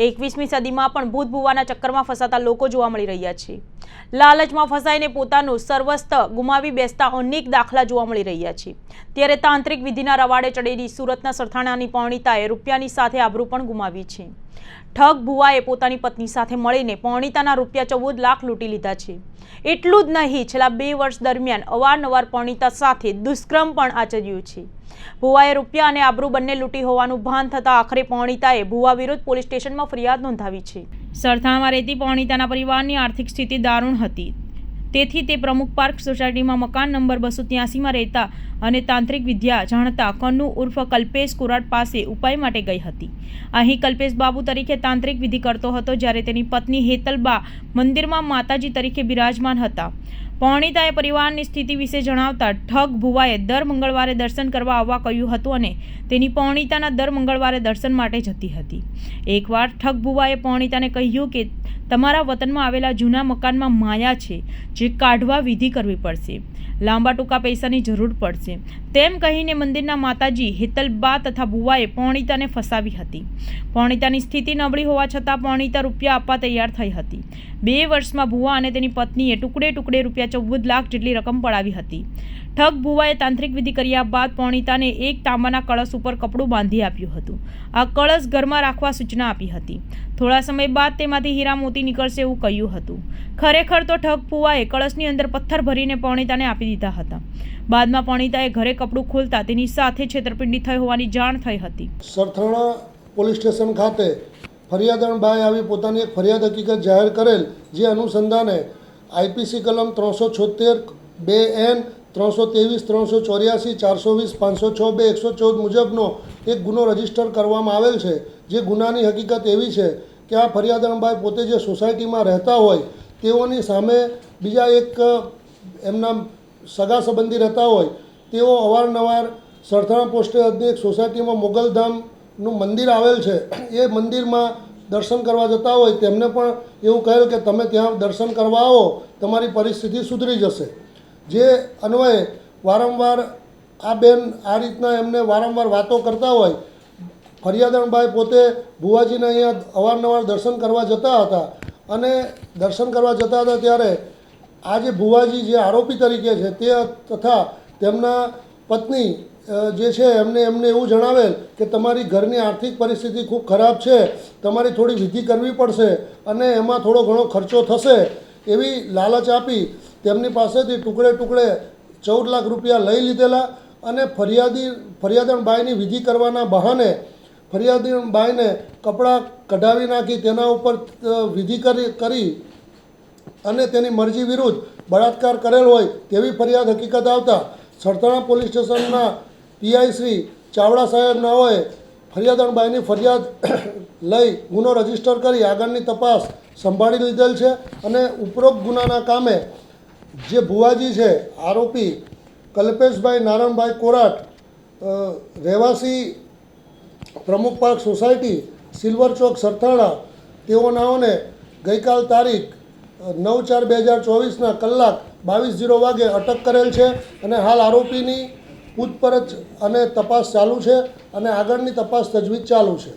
એકવીસમી સદીમાં પણ ભૂત ભૂવાના ચક્કરમાં ફસાતા લોકો જોવા મળી રહ્યા છે. લાલચમાં ફસાઈને પોતાનું સર્વસ્ત ગુમાવી બેસતા અનેક દાખલા જોવા મળી રહ્યા છે. ત્યારે તાંત્રિક વિધિના રવાડે ચડેલી સુરતના સરથાણાની પૌણિતાએ રૂપિયાની સાથે આબરૂ પણ ગુમાવી છે. ઠગ ભુવાએ પોતાની પત્ની સાથે મળીને પૌણિતાના રૂપિયા ચૌદ લાખ લૂંટી લીધા છે. એટલું જ નહીં, છેલ્લા બે વર્ષ દરમિયાન અવારનવાર પૌણિતા સાથે દુષ્કર્મ પણ આચર્યું છે. ભુવાએ રૂપિયા અને આબરૂ બંને લૂંટી હોવાનું ભાન થતાં આખરે પૌણિતાએ ભુવા વિરુદ્ધ પોલીસ સ્ટેશનમાં ફરિયાદ નોંધાવી છે. સરથાણામાં રહેતી પૌણિતાના પરિવારની આર્થિક સ્થિતિ દારૂણ હતી. તેથી તે પ્રમુખ પાર્ક સોસાયટીમાં મકાન નંબર બસો ત્યાસીમાં રહેતા અને તાંત્રિક વિદ્યા જાણતા કન્નુ ઉર્ફ કલ્પેશ કુરાટ પાસે ઉપાય માટે ગઈ હતી. અહીં કલ્પેશ બાબુ તરીકે તાંત્રિક વિધિ કરતો હતો જ્યારે તેની પત્ની હેતલબા મંદિરમાં માતાજી તરીકે બિરાજમાન હતા. પૌણિતાએ પરિવારની સ્થિતિ વિશે જણાવતા ઠગ ભુવાએ દર મંગળવારે દર્શન કરવા આવવા કહ્યું હતું અને તેની પરણિતાના દર મંગળવારે દર્શન માટે જતી હતી. એકવાર ઠગ ભુવાએ પરણિતાને કહ્યું કે, તમારા વતનમાં આવેલા જૂના મકાનમાં માયા છે, જે કાઢવા વિધિ કરવી પડશે. લાંબા ટૂંકા પૈસાની જરૂર પડશે. તેમ કહીને મંદિરના માતાજી હેતલબા તથા બુવાએ પૌણિતાને ફસાવી હતી. પૌણિતાની સ્થિતિ નબળી હોવા છતાં પૌણિતા રૂપિયા આપવા તૈયાર થઈ હતી. બે વર્ષમાં ભુવા અને તેની પત્નીએ ટુકડે ટુકડે રૂપિયા ચૌદ લાખ જેટલી રકમ પડાવી હતી. ઠગ ભુવાએ તાંત્રિક વિધિ કર્યા બાદ પૌણિતાને એક તાંબાના કળશ ઉપર કપડું બાંધી આપ્યું હતું. આ કળશ ઘરમાં રાખવા સૂચના આપી હતી. થોડા સમય બાદ તેમાંથી હીરા મોતી નીકળશે એવું કહ્યું હતું. ખરેખર તો ઠગ ભુવાએ કળશની અંદર પથ્થર ભરીને પૌણિતાને આપી દીધા હતા. બાદમાં પૌણિતાએ ઘરે કપડું ખોલતા તેની સાથે છેતરપિંડી થઈ હોવાની જાણ થઈ હતી. સરથાણા પોલીસ સ્ટેશન ખાતે ફરિયાદણભાઈ આવી પોતાની એક ફરિયાદ હકીકત જાહેર કરેલ, જે અનુસંધાને આઈપીસી કલમ ત્રણસો છોતેર બે એન ત્રણસો ત્રેવીસ, ત્રણસો ચોર્યાસી, ચારસો વીસ, પાંચસો છ બે, એકસો ચૌદ મુજબનો એક ગુનો રજિસ્ટર કરવામાં આવેલ છે. જે ગુનાની હકીકત એવી છે કે આ ફરિયાદણભાઈ પોતે જે સોસાયટીમાં રહેતા હોય તેઓની સામે બીજા એક એમના સગા સંબંધી રહેતા હોય તેઓ અવારનવાર સરથાણા પોસ્ટે હદની એક સોસાયટીમાં મોગલધામનું મંદિર આવેલ છે. એ મંદિરમાં દર્શન કરવા જતા હોય તેમને પણ એવું કહેલ કે તમે ત્યાં દર્શન કરવા આવો, તમારી પરિસ્થિતિ સુધરી જશે. જે અન્વયે વારંવાર આ બેન આ રીતના એમને વારંવાર વાતો કરતા હોય, ફરિયાદણભાઈ પોતે ભુવાજીને અહીંયા અવારનવાર દર્શન કરવા જતા હતા અને દર્શન કરવા જતા હતા ત્યારે આ જે ભુવાજી જે આરોપી તરીકે છે તે તથા તેમના પત્ની જે છે એમને એમને એવું જણાવેલ કે તમારી ઘરની આર્થિક પરિસ્થિતિ ખૂબ ખરાબ છે, તમારી થોડી વિધિ કરવી પડશે અને એમાં થોડો ઘણો ખર્ચો થશે એવી લાલચ આપી તેમની પાસેથી ટુકડે ટુકડે ચૌદ લાખ રૂપિયા લઈ લીધેલા અને ફરિયાદી ફરિયાદણબાઈની વિધિ કરવાના બહાને ફરિયાદીબાઈને કપડાં કઢાવી નાખી, તેના ઉપર વિધિ કરી કરી અને તેની મરજી વિરુદ્ધ બળાત્કાર કરેલ હોય તેવી ફરિયાદ હકીકત આવતા સરથાણા પોલીસ સ્ટેશનના પીઆઈ શ્રી ચાવડા સાહેબ નાઓએ ફરિયાદણબાઈની ફરિયાદ લઈ ગુનો રજિસ્ટર કરી આગળની તપાસ સંભાળી લીધેલ છે અને ઉપરોક્ત ગુનાના કામે જે ભુવાજી છે, આરોપી કલ્પેશભાઈ નારણભાઈ કોરાટ રહેવાસી પ્રમુખ પાર્ક સોસાયટી, સિલ્વર ચોક, સરથાણા તેઓનાઓને ગઈકાલ તારીખ નવ ચાર બે હજાર ચોવીસના કલાક બાવીસ જીરો વાગે અટક કરેલ છે અને હાલ આરોપીની પૂછપરછ અને તપાસ ચાલુ છે અને આગળની તપાસ તજવીજ ચાલુ છે.